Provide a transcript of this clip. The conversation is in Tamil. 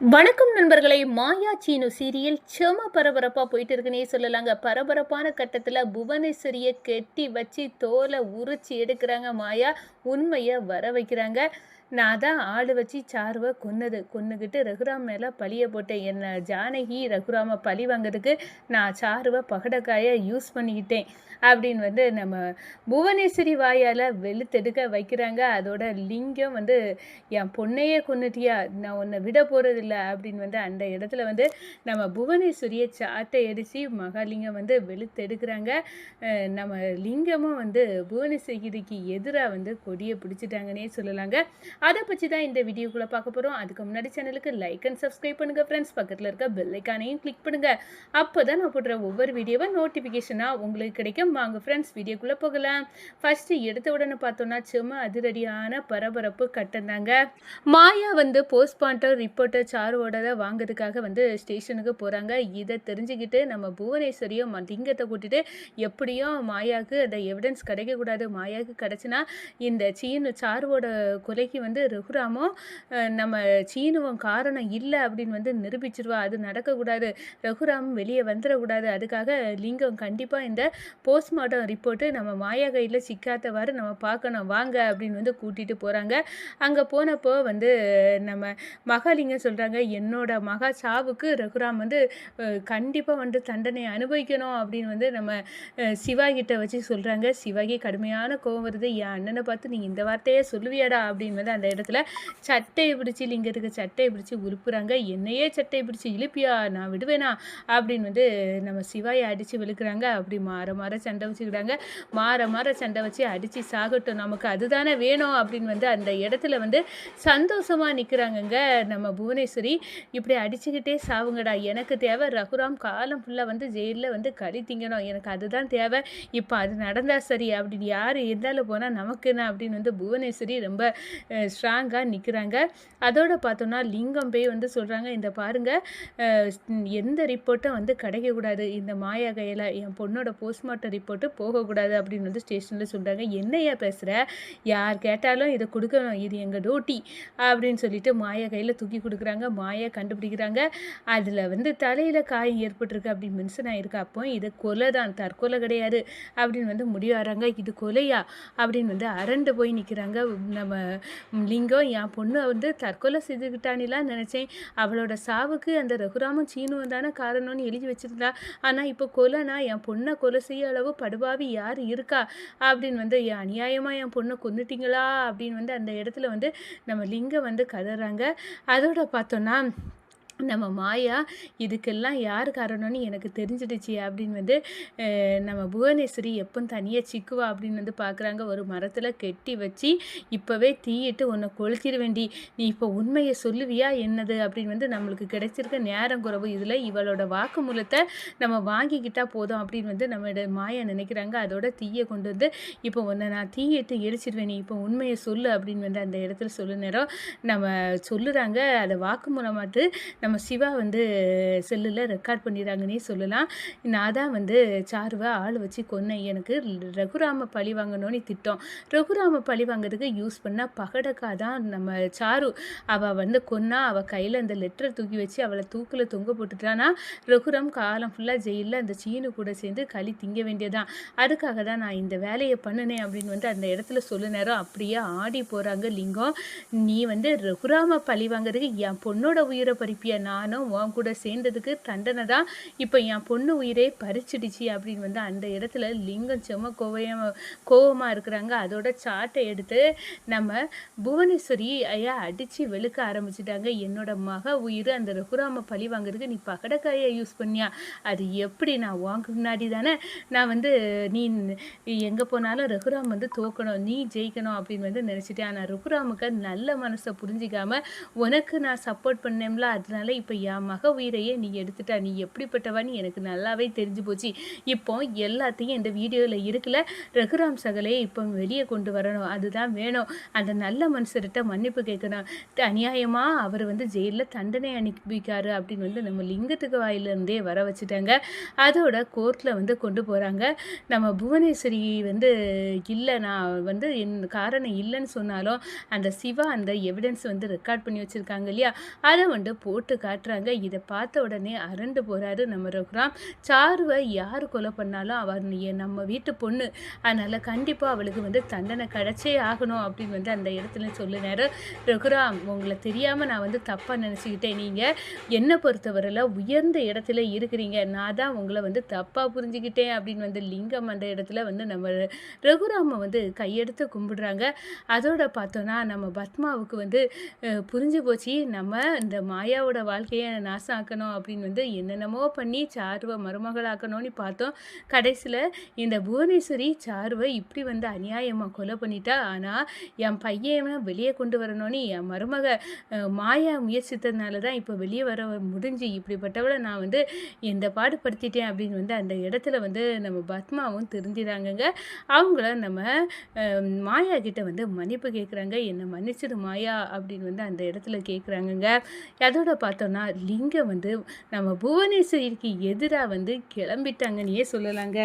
வணக்கம் நண்பர்களே மாயா சீனு சீரியல் செம பரபரப்பாக போயிட்டு இருக்குன்னே சொல்லலாங்க. பரபரப்பான கட்டத்தில் புவனேஸ்வரியை கெட்டி வச்சு தோலை உரிச்சு எடுக்கிறாங்க மாயா. உண்மையை வர வைக்கிறாங்க. நான் தான் ஆள் வச்சு சாருவை கொன்னது. கொன்னுக்கிட்டு ரகுராம் மேலே பழிய போட்டேன். என்னை ஜானகி ரகுராமை பழி வாங்குறதுக்கு நான் சாருவை பகடக்காயை யூஸ் பண்ணிக்கிட்டேன். அப்படின்னு வந்து நம்ம புவனேஸ்வரி வாயால் வெளுத்தெடுக்க வைக்கிறாங்க. அதோட லிங்கம் வந்து என் பொண்ணையே கொன்னுட்டியா? நான் உன்னை விட போகிறதில்ல அப்படின்னு வந்து அந்த இடத்துல வந்து நம்ம புவனேஸ்வரியை சாட்டை அடித்து மகாலிங்கம் வந்து வெளுத்தெடுக்கிறாங்க. நம்ம லிங்கமும் வந்து புவனேஸ்வரிக்கு எதிராக வந்து கொடியை பிடிச்சிட்டாங்கன்னே சொல்லலாங்க. அதை பற்றி தான் இந்த வீடியோக்குள்ளே பார்க்க போகிறோம் அதுக்கு முன்னாடி சேனலுக்கு லைக் அண்ட் சப்ஸ்கிரைப் பண்ணுங்கள் ஃப்ரெண்ட்ஸ் பக்கத்தில் இருக்க பெல்லைக்கானையும் கிளிக் பண்ணுங்கள் அப்போ தான் நான் போடுற ஒவ்வொரு வீடியோவை நோட்டிஃபிகேஷனாக உங்களுக்கு கிடைக்கும். வாங்க ஃப்ரெண்ட்ஸ் வீடியோக்குள்ளே போகலாம். ஃபஸ்ட்டு எடுத்த உடனே பார்த்தோன்னா சும்மா அதிரடியான பரபரப்பு கட்டந்தாங்க மாயா வந்து போஸ்ட்மார்ட்டம் ரிப்போர்ட்டர் சாருவோட வாங்குறதுக்காக வந்து ஸ்டேஷனுக்கு போகிறாங்க இதை தெரிஞ்சுக்கிட்டு நம்ம புவனேஸ்வரியும் ம- லிங்கத்தை கூட்டிட்டு எப்படியும் மாயாவுக்கு அந்த எவிடன்ஸ் கிடைக்கக்கூடாது. மாயாவுக்கு கிடச்சினா இந்த சீனு சாருவோட கொலைக்கு வந்து ரகுராமும் நம்ம சீனுவும் காரணம் இல்லை அப்படின்னு வந்து நிரூபிச்சிருவா. அது நடக்கக்கூடாது. ரகுராம் வெளியே வந்துடக்கூடாது அதுக்காக லிங்கம் கண்டிப்பாக இந்த போஸ்ட்மார்ட்டம் ரிப்போர்ட்டு நம்ம மாயா கையில் சிக்காதவாறு நம்ம பார்க்கணும். வாங்க அப்படின்னு வந்து கூட்டிகிட்டு போகிறாங்க அங்கே போனப்போ வந்து நம்ம மகாலிங்கம் சொல்கிறாங்க என்னோட மகா சாவுக்கு ரகுராம் வந்து கண்டிப்பாக வந்து தண்டனை அனுபவிக்கணும். அப்படின்னு வந்து நம்ம சிவா கிட்ட வச்சு சொல்கிறாங்க சிவாகி கடுமையான கோவம் வருது. என் அண்ணனை பார்த்து நீ இந்த வார்த்தையே சொல்லுவியாடா அப்படின்னு வந்து அந்த இடத்துல சட்டையை பிடிச்சி லிங்கத்துக்கு சட்டையை பிடிச்சி உருப்புறாங்க. என்னையே சட்டையை பிடிச்சி இழுப்பியா? நான் விடுவேனா? அப்படின்னு வந்து நம்ம சிவாயை அடித்து விழுக்கிறாங்க அப்படி மாற மாற சண்டை வச்சுக்கிறாங்க. மாற மாற சண்டை வச்சு அடித்து சாகட்டும். நமக்கு அதுதானே வேணும் அப்படின்னு வந்து அந்த இடத்துல வந்து சந்தோஷமாக நிற்கிறாங்கங்க நம்ம புவனேஸ்வரி. இப்படி அடிச்சுக்கிட்டே சாவுங்கடா. எனக்கு தேவை ரகுராம் காலம் ஃபுல்லாக வந்து ஜெயிலில் வந்து கறி திங்கணும். எனக்கு அதுதான் தேவை. இப்போ அது நடந்தால் சரி அப்படின்னு யார் இருந்தாலும் போனால் நமக்குன்னு அப்படின்னு வந்து புவனேஸ்வரி ரொம்ப ஸ்ட்ராங்காக நிற்கிறாங்க அதோட பார்த்தோன்னா லிங்கம் போய் வந்து சொல்கிறாங்க இந்த பாருங்கள் எந்த ரிப்போர்ட்டும் வந்து கிடைக்கக்கூடாது. இந்த மாயா கையில் என் பொண்ணோட போஸ்ட்மார்ட்டம் ரிப்போர்ட்டு போகக்கூடாது அப்படின்னு வந்து ஸ்டேஷனில் சொல்கிறாங்க என்னையா பேசுகிற யார் கேட்டாலும் இதை கொடுக்கணும். இது எங்கள் டூட்டி அப்படின்னு சொல்லிட்டு மாயா கையில் தூக்கி கொடுக்குறாங்க. மாயா கண்டுபிடிக்கிறாங்க. அதில் வந்து தலையில் காயம் ஏற்பட்டிருக்கு அப்படின்னு மென்ஷன் ஆகிருக்கு அப்போ இது கொலை தான். தற்கொலை கிடையாது அப்படின்னு வந்து முடிவாகிறாங்க இது கொலையா? அப்படின்னு வந்து அரண்டு போய் நிற்கிறாங்க நம்ம லிங்கம் என் பொண்ணு வந்து தற்கொலை செய்துக்கிட்டானிலாம் நினச்சேன். அவளோட சாவுக்கு அந்த ரகுராமும் சீனுவும் தானே காரணம்னு எழுதி வச்சுருந்தா. ஆனால் இப்போ கொலைனா என் பொண்ணை கொலை செய்ய அளவு படுபாவி யார் இருக்கா? அப்படின்னு வந்து என் அநியாயமாக என் பொண்ணை கொண்டுட்டிங்களா அப்படின்னு வந்து அந்த இடத்துல வந்து நம்ம லிங்கம் வந்து கதறாங்க. அதோட பார்த்தோன்னா நம்ம மாயா இதுக்கெல்லாம் யார் காரணம்னு எனக்கு தெரிஞ்சிடுச்சு அப்படின்னு வந்து நம்ம புவனேஸ்வரி எப்போ தனியாக சிக்குவா அப்படின்னு வந்து பார்க்குறாங்க ஒரு மரத்தில் கெட்டி வச்சு இப்போவே தீயிட்டு உன்னை கொளுத்திட வேண்டி நீ இப்போ உண்மையை சொல்லுவியா என்னது? அப்படின்னு வந்து நம்மளுக்கு கிடைச்சிருக்க நேரம் குறைவு இதில். இவளோட வாக்குமூலத்தை நம்ம வாங்கிக்கிட்டா போதும் அப்படின்னு வந்து நம்மளோட மாயா நினைக்கிறாங்க. அதோட தீயை கொண்டு வந்து இப்போ உன்னை நான் தீயிட்டு எரிச்சிடுவேன் நீ இப்போ உண்மையை சொல்லு அப்படின்னு வந்து அந்த இடத்துல சொல்லு நேரம் நம்ம சொல்லுறாங்க. அதை வாக்குமூலமாட்டு நம்ம நம்ம சிவா வந்து செல்லில் ரெக்கார்ட் பண்ணிடுறாங்கன்னே சொல்லலாம். நான் தான் வந்து சாருவை ஆள் வச்சு கொன்னேன் எனக்கு ரகுராம பழி வாங்கணும்னு திட்டம். ரகுராம பழி வாங்குறதுக்கு யூஸ் பண்ணால் பகடக்கா தான் நம்ம சாரு. அவள் வந்து கொன்னா அவள் கையில் அந்த லெட்டரை தூக்கி வச்சு அவளை தூக்கில் தொங்க போட்டுட்டானா? ரகுராம் காலம் ஃபுல்லாக ஜெயிலில் அந்த சீனு கூட சேர்ந்து களி திங்க வேண்டியதான் அதுக்காக தான் நான் இந்த வேலையை பண்ணினேன் அப்படின்னு வந்து அந்த இடத்துல சொல்ல நேரம் அப்படியே ஆடி போகிறாங்க லிங்கம். நீ வந்து ரகுராம பழி வாங்குறதுக்கு என் பொண்ணோட உயிரை பறிப்பியா நானும் உன் கூட சேர்ந்ததுக்கு தண்டனை தான். இப்போ என் பொண்ணு உயிரே பறிச்சிடுச்சு அப்படின்னு வந்து அந்த இடத்துல லிங்கம் செம்ம கோவையம் கோவமாக இருக்கிறாங்க. அதோட சாட்டை எடுத்து நம்ம புவனேஸ்வரி ஐயா அடித்து வெளுக்க ஆரம்பிச்சிட்டாங்க. என்னோட மக உயிர் அந்த ரகுராம பழி வாங்குறதுக்கு நீ பகடக்காயை யூஸ் பண்ணியா? அது எப்படி நான் வாங்க முன்னாடி தானே? நான் வந்து நீ எங்கே போனாலும் ரகுராம் வந்து தோக்கணும். நீ ஜெயிக்கணும் அப்படின்னு வந்து நினச்சிட்டேன். ஆனால் ரகுராமுக்கு நல்ல மனசை புரிஞ்சிக்காமல் உனக்கு நான் சப்போர்ட் பண்ணேன்ல அதனால அதனால் இப்போ என் மக உயிரையே நீ எடுத்துட்டா நீ எப்படிப்பட்டவான்னு எனக்கு நல்லாவே தெரிஞ்சு போச்சு. இப்போ எல்லாத்தையும் இந்த வீடியோவில் இருக்கல ரகுராம் சகலே இப்போ வெளியே கொண்டு வரணும். அதுதான் வேணும். அந்த நல்ல மனுஷர்கிட்ட மன்னிப்பு கேட்கணும். அநியாயமாக அவர் வந்து ஜெயிலில் தண்டனை அனுப்பிக்காரு அப்படின்னு வந்து நம்ம லிங்கத்துக்கு வாயிலிருந்தே வர வச்சுட்டாங்க. அதோட கோர்ட்டில் வந்து கொண்டு போகிறாங்க நம்ம புவனேஸ்வரி வந்து இல்லை நான் வந்து என் காரணம் இல்லைன்னு சொன்னாலும், அந்த சிவா அந்த எவிடன்ஸ் வந்து ரெக்கார்ட் பண்ணி வச்சுருக்காங்க இல்லையா? அதை வந்து போட்டு காட்டுறாங்க. இதை பார்த்த உடனே அரண்டு போகிறாரு நம்ம ரகுராம். சாருவை யார் கொலை பண்ணாலும் அவர் நம்ம வீட்டு பொண்ணு. அதனால் கண்டிப்பாக அவளுக்கு வந்து தண்டனை கிடைச்சே ஆகணும் அப்படின்னு வந்து அந்த இடத்துல சொல்லினார் ரகுராம் உங்களை தெரியாமல் நான் வந்து தப்பாக நினச்சிக்கிட்டேன் நீங்கள் என்னை பொறுத்தவரையில் உயர்ந்த இடத்துல இருக்கிறீங்க. நான் தான் உங்களை வந்து தப்பாக புரிஞ்சுக்கிட்டேன் அப்படின்னு வந்து லிங்கம் அந்த இடத்துல வந்து நம்ம ரகுராம வந்து கையெடுத்து கும்பிடுறாங்க. அதோட பார்த்தோன்னா நம்ம பத்மாவுக்கு வந்து புரிஞ்சு போச்சு. நம்ம இந்த மாயாவோட வாழ்க்கையை நாசம் ஆக்கணும் அப்படின்னு வந்து என்னென்னமோ பண்ணி சாருவை மருமகளாக்கணும்னு பார்த்தோம். கடைசியில் இந்த புவனேஸ்வரி சாருவை இப்படி வந்து அநியாயமாக கொலை பண்ணிட்டா. ஆனால் என் பையனை வெளியே கொண்டு வரணும்னு என் மருமக மாயா முயற்சித்ததுனால தான் இப்போ வெளியே வர முடிஞ்சு. இப்படிப்பட்டவளை நான் வந்து இந்த பாடுபடுத்திட்டேன் அப்படின்னு வந்து அந்த இடத்துல வந்து நம்ம பத்மாவும் திருந்திறாங்கங்க. அவங்கள நம்ம மாயா கிட்ட வந்து மன்னிப்பு கேட்குறாங்க. என்னை மன்னிச்சிடு மாயா அப்படின்னு வந்து அந்த இடத்துல கேட்குறாங்கங்க. அதோட பார்த்தோன்னா லிங்கம் வந்து நம்ம புவனேஸ்வரிக்கு எதிராக வந்து கிளம்பிட்டாங்கன்னே சொல்லலாங்க.